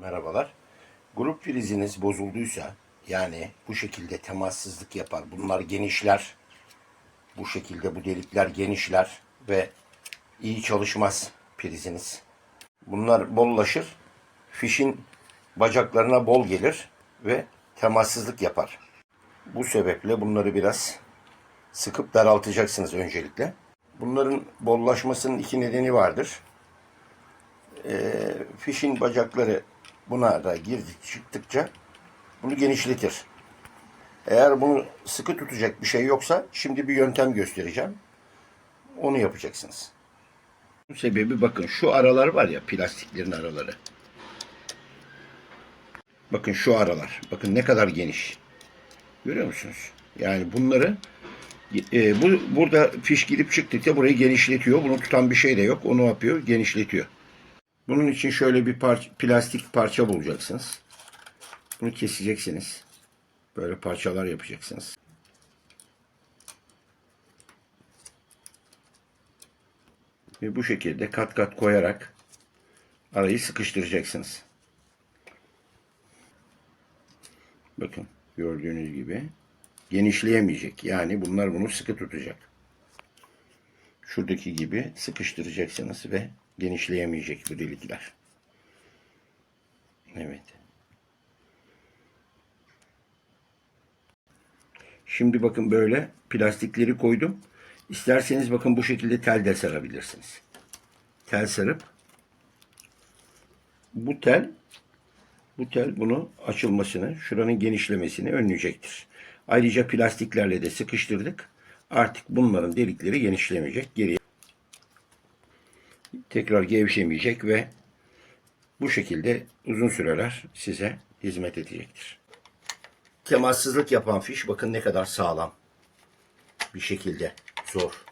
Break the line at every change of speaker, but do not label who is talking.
Merhabalar. Grup priziniz bozulduysa yani bu şekilde temassızlık yapar. Bunlar genişler. Bu şekilde bu delikler genişler ve iyi çalışmaz priziniz. Bunlar bollaşır. Fişin bacaklarına bol gelir ve temassızlık yapar. Bu sebeple bunları biraz sıkıp daraltacaksınız öncelikle. Bunların bollaşmasının iki nedeni vardır. Ee, fişin bacakları buna da girdik çıktıkça bunu genişletir. Eğer bunu sıkı tutacak bir şey yoksa şimdi bir yöntem göstereceğim. Onu yapacaksınız. Bu sebebi bakın şu aralar var ya plastiklerin araları. Bakın şu aralar. Bakın ne kadar geniş. Görüyor musunuz? Yani bunları e, bu burada fiş girip çıktıkça burayı genişletiyor. Bunu tutan bir şey de yok. Onu yapıyor, genişletiyor. Bunun için şöyle bir parça, plastik parça bulacaksınız. Bunu keseceksiniz. Böyle parçalar yapacaksınız. Ve bu şekilde kat kat koyarak arayı sıkıştıracaksınız. Bakın gördüğünüz gibi genişleyemeyecek. Yani bunlar bunu sıkı tutacak. Şuradaki gibi sıkıştıracaksınız ve genişleyemeyecek bu delikler. Evet. Şimdi bakın böyle plastikleri koydum. İsterseniz bakın bu şekilde tel de sarabilirsiniz. Tel sarıp bu tel bu tel bunu açılmasını, şuranın genişlemesini önleyecektir. Ayrıca plastiklerle de sıkıştırdık. Artık bunların delikleri genişlemeyecek. Geriye tekrar gevşemeyecek ve bu şekilde uzun süreler size hizmet edecektir. Temassızlık yapan fiş bakın ne kadar sağlam bir şekilde zor.